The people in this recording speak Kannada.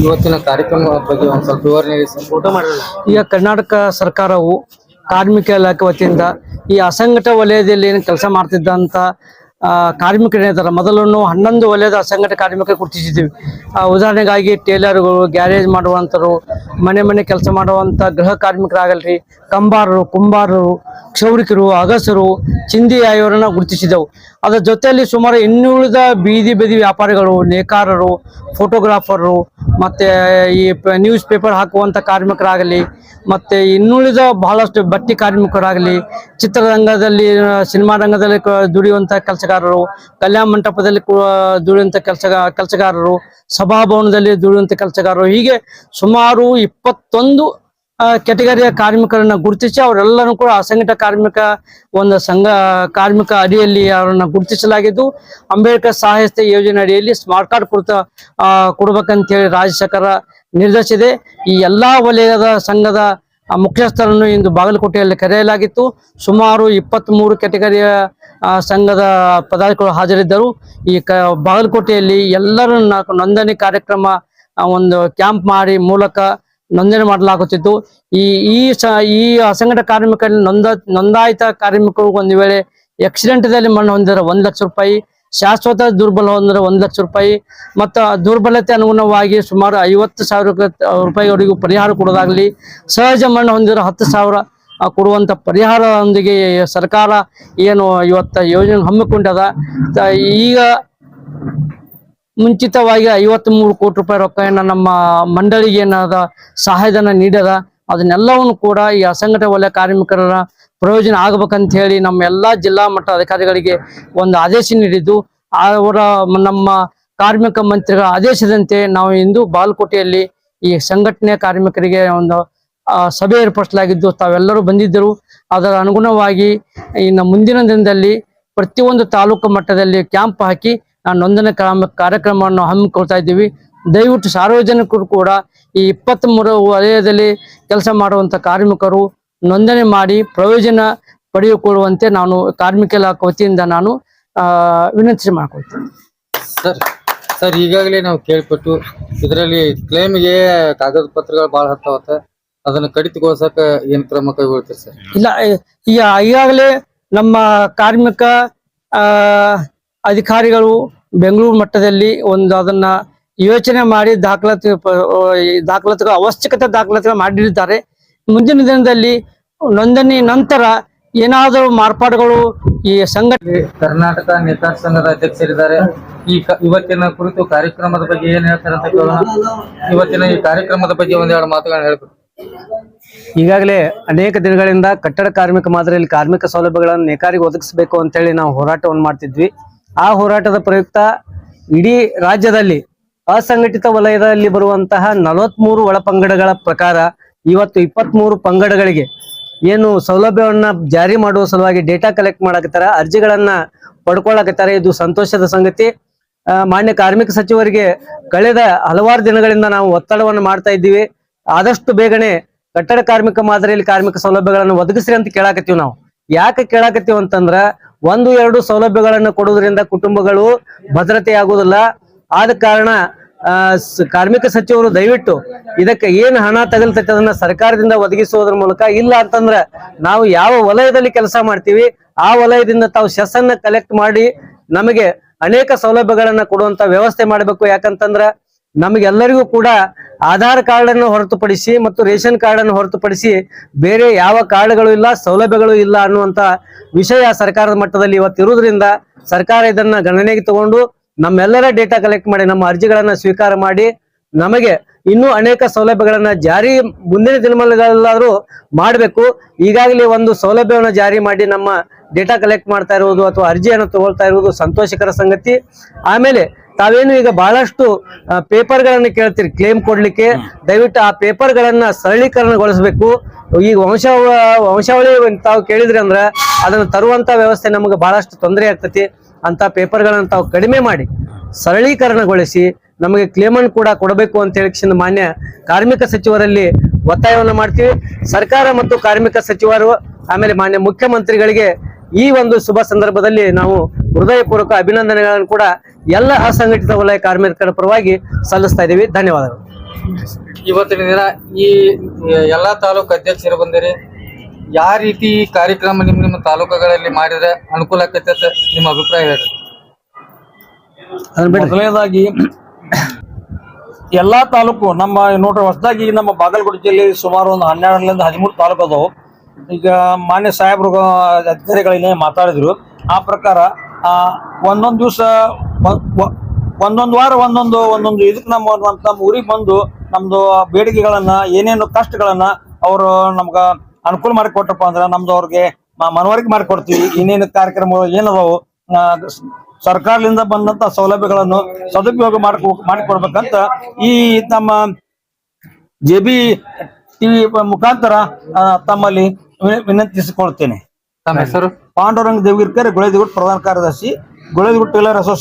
ಇವತ್ತಿನ ಕಾರ್ಯಕ್ರಮದ ಬಗ್ಗೆ ಒಂದ್ ಸ್ವಲ್ಪ ವಿವರಣೆ ಈಗ ಕರ್ನಾಟಕ ಸರ್ಕಾರವು ಕಾರ್ಮಿಕ ಇಲಾಖೆ ವತಿಯಿಂದ ಈ ಅಸಂಘಟ ವಲಯದಲ್ಲಿ ಏನು ಕೆಲಸ ಮಾಡ್ತಿದ್ದಂತ ಆ, ಕಾರ್ಮಿಕರೇನಿದ್ದಾರೆ ಮೊದಲನ್ನು ಹನ್ನೊಂದು ವಲಯದ ಅಸಂಘಟ ಕಾರ್ಮಿಕ ಗುರುತಿಸಿದ್ದೀವಿ. ಆ, ಉದಾಹರಣೆಗಾಗಿ ಟೇಲರ್ಗಳು ಗ್ಯಾರೇಜ್ ಮಾಡುವಂಥರು ಮನೆ ಮನೆ ಕೆಲಸ ಮಾಡುವಂಥ ಗೃಹ ಕಾರ್ಮಿಕರಾಗಲ್ರಿ ಕಂಬಾರರು ಕುಂಬಾರರು ಕ್ಷೌರಿಕರು ಅಗಸರು ಚಿಂದಿ ಆಯೋರನ್ನ ಗುರುತಿಸಿದೆವು ಅದರ ಜೊತೆಯಲ್ಲಿ ಸುಮಾರು ಇನ್ನುಳಿದ ಬೀದಿ ಬೀದಿ ವ್ಯಾಪಾರಿಗಳು, ನೇಕಾರರು ಫೋಟೋಗ್ರಾಫರು ಮತ್ತೆ ಈ ನ್ಯೂಸ್ ಪೇಪರ್ ಹಾಕುವಂತ ಕಾರ್ಮಿಕರಾಗಲಿ, ಮತ್ತೆ ಇನ್ನುಳಿದ ಬಹಳಷ್ಟು ಬಟ್ಟಿ ಕಾರ್ಮಿಕರಾಗಲಿ, ಚಿತ್ರರಂಗದಲ್ಲಿ ಸಿನಿಮಾ ರಂಗದಲ್ಲಿ ದುಡಿಯುವಂತ ಕೆಲಸಗಾರರು, ಕಲ್ಯಾಣ ಮಂಟಪದಲ್ಲಿ ದುಡಿಯುವಂಥ ಕೆಲಸ ಕೆಲಸಗಾರರು, ಸಭಾಭವನದಲ್ಲಿ ದುಡಿಯುವಂಥ ಕೆಲಸಗಾರರು, ಹೀಗೆ ಸುಮಾರು ಇಪ್ಪತ್ತೊಂದು ಕೆಟಗರಿಯ ಕಾರ್ಮಿಕರನ್ನ ಗುರುತಿಸಿ ಅವರೆಲ್ಲರೂ ಕೂಡ ಅಸಂಘಟ ಕಾರ್ಮಿಕ ಒಂದು ಸಂಘ, ಕಾರ್ಮಿಕ ಅಡಿಯಲ್ಲಿ ಅವರನ್ನ ಗುರುತಿಸಲಾಗಿದ್ದು ಅಂಬೇಡ್ಕರ್ ಸಾಹಿತ್ಯ ಯೋಜನೆ ಅಡಿಯಲ್ಲಿ ಸ್ಮಾರ್ಟ್ ಕಾರ್ಡ್ ಕೊಡ್ತ ಕೊಡ್ಬೇಕಂತ ಹೇಳಿ ರಾಜ್ಯ ಸರ್ಕಾರ ನಿರ್ಧರಿಸಿದೆ. ಈ ಎಲ್ಲಾ ವಲಯದ ಸಂಘದ ಮುಖ್ಯಸ್ಥರನ್ನು ಇಂದು ಬಾಗಲಕೋಟೆಯಲ್ಲಿ ಕರೆಯಲಾಗಿತ್ತು. ಸುಮಾರು ಇಪ್ಪತ್ತ್ ಮೂರು ಕೆಟಗರಿಯ ಸಂಘದ ಪದಾಧಿಕಾರಿಗಳು ಹಾಜರಿದ್ದರು. ಈ ಕ, ಬಾಗಲಕೋಟೆಯಲ್ಲಿ ಎಲ್ಲರನ್ನ ನೋಂದಣಿ ಕಾರ್ಯಕ್ರಮ ಒಂದು ಕ್ಯಾಂಪ್ ಮಾಡಿ ಮೂಲಕ ನೋಂದಣಿ ಮಾಡಲಾಗುತ್ತಿತ್ತು. ಈ ಈ ಸ, ಈ ಅಸಂಘಟ ಕಾರ್ಮಿಕರಲ್ಲಿ ನೊಂದ, ನೋಂದಾಯಿತ ಕಾರ್ಮಿಕರು ಒಂದು ವೇಳೆ ಆಕ್ಸಿಡೆಂಟ್ದಲ್ಲಿ ಮಣ್ಣು ಹೊಂದಿದ್ರೆ ಒಂದ್ ಲಕ್ಷ ರೂಪಾಯಿ, ಶಾಶ್ವತ ದುರ್ಬಲ ಹೊಂದಿದ್ರೆ ಒಂದ್ ಲಕ್ಷ ರೂಪಾಯಿ, ಮತ್ತು ದುರ್ಬಲತೆ ಅನುಗುಣವಾಗಿ ಸುಮಾರು ಐವತ್ತು ಸಾವಿರ ರೂಪಾಯಿವರೆಗೂ ಪರಿಹಾರ ಕೊಡೋದಾಗ್ಲಿ, ಸಹಜ ಮಣ್ಣು ಹೊಂದಿರೋ ಹತ್ತು ಸಾವಿರ ಕೊಡುವಂತ ಪರಿಹಾರದೊಂದಿಗೆ ಸರ್ಕಾರ ಏನು ಇವತ್ತ ಯೋಜನೆ ಹಮ್ಮಿಕೊಂಡದ. ಈಗ ಮುಂಚಿತವಾಗಿ ಐವತ್ತ್ ಮೂರು ಕೋಟಿ ರೂಪಾಯಿ ರೊಕ್ಕವನ್ನು ನಮ್ಮ ಮಂಡಳಿಗೆ ಏನಾದ ಸಹಾಯಧನ ನೀಡದ ಅದನ್ನೆಲ್ಲವನ್ನು ಕೂಡ ಈ ಅಸಂಘಟಿತ ವಲಯ ಕಾರ್ಮಿಕರ ಪ್ರಯೋಜನ ಆಗ್ಬೇಕಂತ ಹೇಳಿ ನಮ್ಮ ಎಲ್ಲಾ ಜಿಲ್ಲಾ ಮಟ್ಟ ಅಧಿಕಾರಿಗಳಿಗೆ ಒಂದು ಆದೇಶ ನೀಡಿದ್ದು. ಅವರ ನಮ್ಮ ಕಾರ್ಮಿಕ ಮಂತ್ರಿಗಳ ಆದೇಶದಂತೆ ನಾವು ಇಂದು ಬಾಲ್ಕೋಟೆಯಲ್ಲಿ ಈ ಸಂಘಟನೆ ಕಾರ್ಮಿಕರಿಗೆ ಒಂದು ಸಭೆ ಏರ್ಪಡಿಸಲಾಗಿದ್ದು. ತಾವೆಲ್ಲರೂ ಬಂದಿದ್ದರು. ಅದರ ಅನುಗುಣವಾಗಿ ಇನ್ನು ಮುಂದಿನ ದಿನದಲ್ಲಿ ಪ್ರತಿಯೊಂದು ತಾಲೂಕು ಮಟ್ಟದಲ್ಲಿ ಕ್ಯಾಂಪ್ ಹಾಕಿ ನೋಂದಣಿ ಕ್ರಮ ಕಾರ್ಯಕ್ರಮವನ್ನು ಹಮ್ಮಿಕೊಳ್ತಾ ಇದ್ದೀವಿ. ದಯವಿಟ್ಟು ಸಾರ್ವಜನಿಕರು ಕೂಡ ಈ ಇಪ್ಪತ್ತ್ ಮೂರು ವಲಯದಲ್ಲಿ ಕೆಲಸ ಮಾಡುವಂತ ಕಾರ್ಮಿಕರು ನೋಂದಣಿ ಮಾಡಿ ಪ್ರಯೋಜನ ಪಡೆಯಿಕೊಳ್ಳುವಂತೆ ನಾನು ಕಾರ್ಮಿಕ ಇಲಾಖೆ ವತಿಯಿಂದ ನಾನು ವಿನಂತಿ ಮಾಡ್ಕೊಳ್ತೀನಿ. ಸರ್ ಸರ್ ಈಗಾಗಲೇ ನಾವು ಕೇಳ್ಪಟ್ಟು ಇದರಲ್ಲಿ ಕ್ಲೇಮ್ಗೆ ಕಾಗದ ಪತ್ರಗಳು ಬಹಳ ಹತ್ತಾವತ್ತೆ. ಅದನ್ನ ಕಡಿತಗೊಳಿಸಕ ಏನ್ ಕ್ರಮ ಕೈಗೊಳ್ತೀರಿ ಸರ್? ಇಲ್ಲ ಈಗಾಗಲೇ ನಮ್ಮ ಕಾರ್ಮಿಕ ಆ ಅಧಿಕಾರಿಗಳು ಬೆಂಗಳೂರು ಮಟ್ಟದಲ್ಲಿ ಒಂದು ಅದನ್ನ ಯೋಚನೆ ಮಾಡಿ ದಾಖಲಾತಿ ದಾಖಲಾತಿಗಳ ಅವಶ್ಯಕತೆ ದಾಖಲಾತಿಗಳು ಮಾಡಿರ್ತಾರೆ ಮುಂದಿನ ದಿನದಲ್ಲಿ ನೋಂದಣಿ ನಂತರ ಏನಾದರೂ ಮಾರ್ಪಾಡುಗಳು ಈ ಸಂಘಟನೆ ಕರ್ನಾಟಕ ನೇತಾರ ಸಂಘದ ಅಧ್ಯಕ್ಷರಿದ್ದಾರೆ. ಈ ಇವತ್ತಿನ ಕುರಿತು ಕಾರ್ಯಕ್ರಮದ ಬಗ್ಗೆ ಏನ್ ಹೇಳ್ತಾರೆ ಅಂತ ಕೇಳೋಣ. ಇವತ್ತಿನ ಈ ಕಾರ್ಯಕ್ರಮದ ಬಗ್ಗೆ ಒಂದೆರಡು ಮಾತುಗಳನ್ನ ಹೇಳ್ಬೇಕು ಈಗಾಗಲೇ ಅನೇಕ ದಿನಗಳಿಂದ ಕಟ್ಟಡ ಕಾರ್ಮಿಕ ಮಾದರಿಯಲ್ಲಿ ಕಾರ್ಮಿಕ ಸೌಲಭ್ಯಗಳನ್ನು ನೇಕಾರಿಗೆ ಒದಗಿಸಬೇಕು ಅಂತೇಳಿ ನಾವು ಹೋರಾಟವನ್ನು ಮಾಡ್ತಿದ್ವಿ. ಆ ಹೋರಾಟದ ಪ್ರಯುಕ್ತ ಇಡೀ ರಾಜ್ಯದಲ್ಲಿ ಅಸಂಘಟಿತ ವಲಯದಲ್ಲಿ ಬರುವಂತಹ ನಲವತ್ಮೂರು ಒಳಪಂಗಡಗಳ ಪ್ರಕಾರ ಇವತ್ತು ಇಪ್ಪತ್ಮೂರು ಪಂಗಡಗಳಿಗೆ ಏನು ಸೌಲಭ್ಯವನ್ನ ಜಾರಿ ಮಾಡುವ ಸಲುವಾಗಿ ಡೇಟಾ ಕಲೆಕ್ಟ್ ಮಾಡಕತ್ತಾರ, ಅರ್ಜಿಗಳನ್ನ ಪಡ್ಕೊಳಕತ್ತಾರ, ಇದು ಸಂತೋಷದ ಸಂಗತಿ. ಮಾನ್ಯ ಕಾರ್ಮಿಕ ಸಚಿವರಿಗೆ ಕಳೆದ ಹಲವಾರು ದಿನಗಳಿಂದ ನಾವು ಒತ್ತಡವನ್ನು ಮಾಡ್ತಾ ಇದ್ದೀವಿ. ಆದಷ್ಟು ಬೇಗನೆ ಕಟ್ಟಡ ಕಾರ್ಮಿಕ ಮಾದರಿಯಲ್ಲಿ ಕಾರ್ಮಿಕ ಸೌಲಭ್ಯಗಳನ್ನು ಒದಗಿಸ್ರಿ ಅಂತ ಕೇಳಾಕತ್ತೀವಿ ನಾವು. ಯಾಕೆ ಕೇಳಾಕತ್ತೀವಿ ಅಂತಂದ್ರ ಒಂದು, ಎರಡು ಸೌಲಭ್ಯಗಳನ್ನು ಕೊಡುವುದರಿಂದ ಕುಟುಂಬಗಳು ಭದ್ರತೆ ಆಗುವುದಿಲ್ಲ ಆದ ಕಾರಣ ಕಾರ್ಮಿಕ ಸಚಿವರು ದಯವಿಟ್ಟು ಇದಕ್ಕೆ ಏನ್ ಹಣ ತಗಲ್ತೈತೆ ಅದನ್ನ ಸರ್ಕಾರದಿಂದ ಒದಗಿಸುವುದರ ಮೂಲಕ, ಇಲ್ಲ ಅಂತಂದ್ರ ನಾವು ಯಾವ ವಲಯದಲ್ಲಿ ಕೆಲಸ ಮಾಡ್ತೀವಿ, ಆ ವಲಯದಿಂದ ತಾವು ಸೆಸ್ಸನ್ನ ಕಲೆಕ್ಟ್ ಮಾಡಿ ನಮಗೆ ಅನೇಕ ಸೌಲಭ್ಯಗಳನ್ನ ಕೊಡುವಂತ ವ್ಯವಸ್ಥೆ ಮಾಡಬೇಕು. ಯಾಕಂತಂದ್ರ ನಮಗೆಲ್ಲರಿಗೂ ಕೂಡ ಆಧಾರ್ ಕಾರ್ಡ್ ಅನ್ನು ಹೊರತುಪಡಿಸಿ ಮತ್ತು ರೇಷನ್ ಕಾರ್ಡ್ ಅನ್ನು ಹೊರತುಪಡಿಸಿ ಬೇರೆ ಯಾವ ಕಾರ್ಡ್ಗಳು ಇಲ್ಲ, ಸೌಲಭ್ಯಗಳು ಇಲ್ಲ ಅನ್ನುವಂತ ವಿಷಯ ಸರ್ಕಾರದ ಮಟ್ಟದಲ್ಲಿ ಇವತ್ತಿರುವುದರಿಂದ ಸರ್ಕಾರ ಇದನ್ನ ಗಣನೆಗೆ ತಗೊಂಡು ನಮ್ಮೆಲ್ಲರ ಡೇಟಾ ಕಲೆಕ್ಟ್ ಮಾಡಿ, ನಮ್ಮ ಅರ್ಜಿಗಳನ್ನ ಸ್ವೀಕಾರ ಮಾಡಿ, ನಮಗೆ ಇನ್ನೂ ಅನೇಕ ಸೌಲಭ್ಯಗಳನ್ನ ಜಾರಿ ಮುಂದಿನ ದಿನಮಾನಗಳಲ್ಲಾದ್ರೂ ಮಾಡಬೇಕು. ಈಗಾಗಲೇ ಒಂದು ಸೌಲಭ್ಯವನ್ನು ಜಾರಿ ಮಾಡಿ ನಮ್ಮ ಡೇಟಾ ಕಲೆಕ್ಟ್ ಮಾಡ್ತಾ ಇರುವುದು ಅಥವಾ ಅರ್ಜಿಯನ್ನು ತಗೊಳ್ತಾ ಇರುವುದು ಸಂತೋಷಕರ ಸಂಗತಿ. ಆಮೇಲೆ ತಾವೇನು ಈಗ ಬಹಳಷ್ಟು ಪೇಪರ್ಗಳನ್ನು ಕೇಳ್ತೀರಿ ಕ್ಲೇಮ್ ಕೊಡ್ಲಿಕ್ಕೆ. ದಯವಿಟ್ಟು ಆ ಪೇಪರ್ಗಳನ್ನ ಸರಳೀಕರಣಗೊಳಿಸಬೇಕು. ಈಗ ವಂಶ ವಂಶಾವಳಿ ತಾವು ಕೇಳಿದ್ರಿ ಅಂದ್ರ ಅದನ್ನ ತರುವಂತ ವ್ಯವಸ್ಥೆ ನಮಗೆ ಬಹಳಷ್ಟು ತೊಂದರೆ ಆಗ್ತತಿ. ಅಂತ ಪೇಪರ್ಗಳನ್ನ ತಾವು ಕಡಿಮೆ ಮಾಡಿ ಸರಳೀಕರಣಗೊಳಿಸಿ ನಮಗೆ ಕ್ಲೇಮನ್ನು ಕೂಡ ಕೊಡಬೇಕು ಅಂತ ಹೇಳಿ ಮಾನ್ಯ ಕಾರ್ಮಿಕ ಸಚಿವರಲ್ಲಿ ಒತ್ತಾಯವನ್ನು ಮಾಡ್ತೀವಿ. ಸರ್ಕಾರ ಮತ್ತು ಕಾರ್ಮಿಕ ಸಚಿವರು ಆಮೇಲೆ ಮಾನ್ಯ ಮುಖ್ಯಮಂತ್ರಿಗಳಿಗೆ ಈ ಒಂದು ಶುಭ ಸಂದರ್ಭದಲ್ಲಿ ನಾವು ಹೃದಯಪೂರ್ವಕ ಅಭಿನಂದನೆಗಳನ್ನು ಕೂಡ ಎಲ್ಲ ಅಸಂಘಟಿತ ವಲಯ ಕಾರ್ಮಿಕರ ಪರವಾಗಿ ಸಲ್ಲಿಸ್ತಾ ಇದ್ದೀವಿ. ಧನ್ಯವಾದಗಳು. ಇವತ್ತಿನ ದಿನ ಈ ಎಲ್ಲಾ ತಾಲೂಕು ಅಧ್ಯಕ್ಷರು ಬಂದಿರಿ. ಯಾವ ರೀತಿ ಈ ಕಾರ್ಯಕ್ರಮ ನಿಮ್ಮ ನಿಮ್ಮ ತಾಲೂಕುಗಳಲ್ಲಿ ಮಾಡಿದ್ರೆ ಅನುಕೂಲ ಆಕೈತೆ ಅಂತ ನಿಮ್ಮ ಅಭಿಪ್ರಾಯ ಹೇಳಿ. ಮೊದಲನೇದಾಗಿ ಎಲ್ಲಾ ತಾಲೂಕು ನಮ್ಮ ನೋಡ್ರಿ ಹೊಸದಾಗಿ ನಮ್ಮ ಬಾಗಲಕೋಟೆ ಜಿಲ್ಲೆಯಲ್ಲಿ ಸುಮಾರು ಒಂದು ಹನ್ನೆರಡರಿಂದ ಹದಿಮೂರು ತಾಲೂಕು ಅದಾವು. ಈಗ ಮಾನ್ಯ ಸಾಹೇಬ್ರು ಅಧಿಕಾರಿಗಳನ್ನೇ ಮಾತಾಡಿದ್ರು. ಆ ಪ್ರಕಾರ ಆ, ಒಂದೊಂದ್ ದಿವಸ ಒಂದೊಂದು ವಾರ ಒಂದೊಂದು ಒಂದೊಂದು ಇದಕ್ಕೆ ನಮ್ಮ ನಮ್ಮ ಊರಿಗೆ ಬಂದು ನಮ್ದು ಬೇಡಿಕೆಗಳನ್ನ ಏನೇನು ಕಷ್ಟಗಳನ್ನ ಅವರು ನಮ್ಗ ಅನುಕೂಲ ಮಾಡಿ ಕೊಟ್ಟಪ್ಪ ಅಂದ್ರೆ ನಮ್ದು ಅವ್ರಿಗೆ ಮನವರಿಕೆ ಮಾಡಿಕೊಡ್ತೀವಿ. ಇನ್ನೇನು ಕಾರ್ಯಕ್ರಮಗಳು ಏನದಾವು ಸರ್ಕಾರದಿಂದ ಬಂದಂತ ಸೌಲಭ್ಯಗಳನ್ನು ಸದುಪಯೋಗ ಮಾಡ್ಕೊ ಮಾಡಿಕೊಡ್ಬೇಕಂತ ಈ ನಮ್ಮ ಜೆ ಬಿ ಟಿವಿ ಮುಖಾಂತರ ತಮ್ಮಲ್ಲಿ ವಿನ- ವಿನಂತಿಸಿಕೊಳ್ತೇನೆ. ತಮ್ಮ ಹೆಸರು? ಪಾಂಡುರಂಗ ದೇವಗಿರ್ಕರ್ ಗುಳೇದಿಗುಟ್ ಪ್ರಧಾನ ಕಾರ್ಯದರ್ಶಿ ಗುಳೇದಿಗುಟ್ ಟೇಲರ್ ಅಸೋಸಿಯೇಷನ್